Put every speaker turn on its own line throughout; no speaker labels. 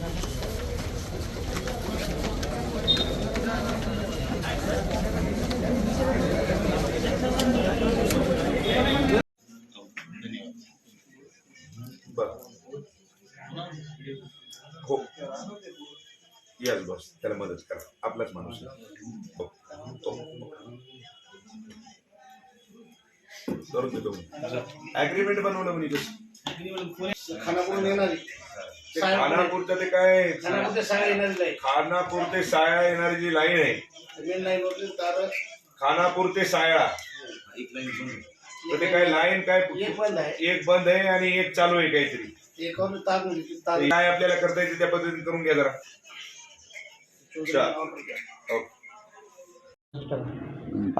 हो याच बस त्याला मदत करा आपलाच माणूस हो हो करून देतो ऍग्रीमेंट बनवलं म्हणजे खाना
कोण येणारी
ते खानापूरचं ते काय
खानापूरच्या शाळा येणारी नाही
खानापूर ते साया येणारी जी लाईन आहे.
मेन लाईन तार
खानापूर ते साया तर ते काय लाईन काय
एक बंद आहे.
एक बंद आहे आणि एक चालू आहे काहीतरी.
एकावर तार तार
काय आपल्याला करता येते त्या पद्धतीने करून घ्या जरा.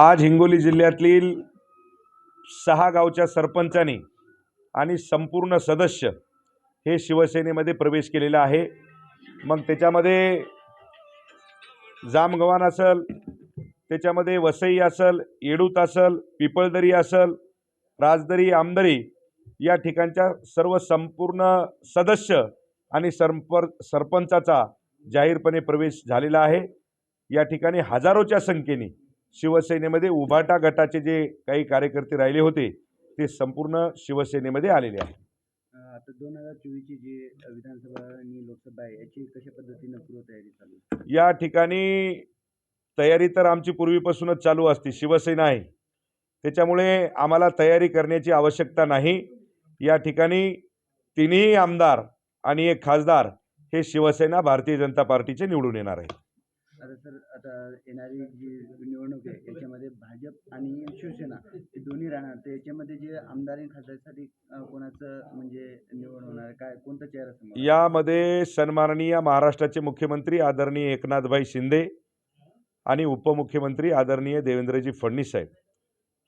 आज हिंगोली जिल्ह्यातील सहा गावच्या सरपंचांनी आणि संपूर्ण सदस्य हे शिवसेनेमध्ये प्रवेश केलेला आहे. मग त्याच्यामध्ये जामगव्हाण असल त्याच्यामध्ये वसई असल येडूत असल पिपळदरी असल राजदरी आमदरी या ठिकाणच्या सर्व संपूर्ण सदस्य आणि सरपर सरपंचाचा जाहीरपणे प्रवेश झालेला आहे. या ठिकाणी हजारोच्या संख्येने शिवसेनेमध्ये उभाटा गटाचे जे काही कार्यकर्ते राहिले होते ते संपूर्ण शिवसेनेमध्ये आलेले आहे
आता दोन हजार चोवीसची जी विधानसभा आणि लोकसभा आहे याची कशा पद्धतीनं पूर्वतयारी चालू आहे?
या ठिकाणी तयारी तर आमची पूर्वीपासूनच चालू असते शिवसेना आहे. त्याच्यामुळे आम्हाला तयारी करण्याची आवश्यकता नाही. या ठिकाणी तिन्ही आमदार आणि एक खासदार हे शिवसेना भारतीय जनता पार्टीचे निवडून येणार आहेत.
आता सर आता येणारी जी निवडणूक आहे याच्यामध्ये भाजप आणि शिवसेना हे दोन्ही राहणार. तर याच्यामध्ये जे आमदार आणि खासदारसाठी कोणाचं म्हणजे निवड होणार? काय कोणता चेहरा समोर
यामध्ये सन्माननीय महाराष्ट्राचे मुख्यमंत्री आदरणीय एकनाथभाई शिंदे आणि उपमुख्यमंत्री आदरणीय देवेंद्रजी फडणवीस साहेब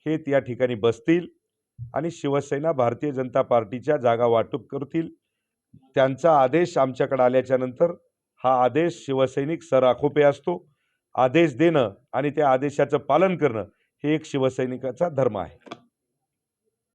हे या ठिकाणी बसतील आणि शिवसेना भारतीय जनता पार्टीच्या जागा वाटप करतील. त्यांचा आदेश आमच्याकडे आल्याच्यानंतर हा आदेश शिवसैनिक सराखोपे असतो. आदेश देणं आणि त्या आदेशाचं पालन करणं हे एक शिवसैनिकाचा धर्म आहे.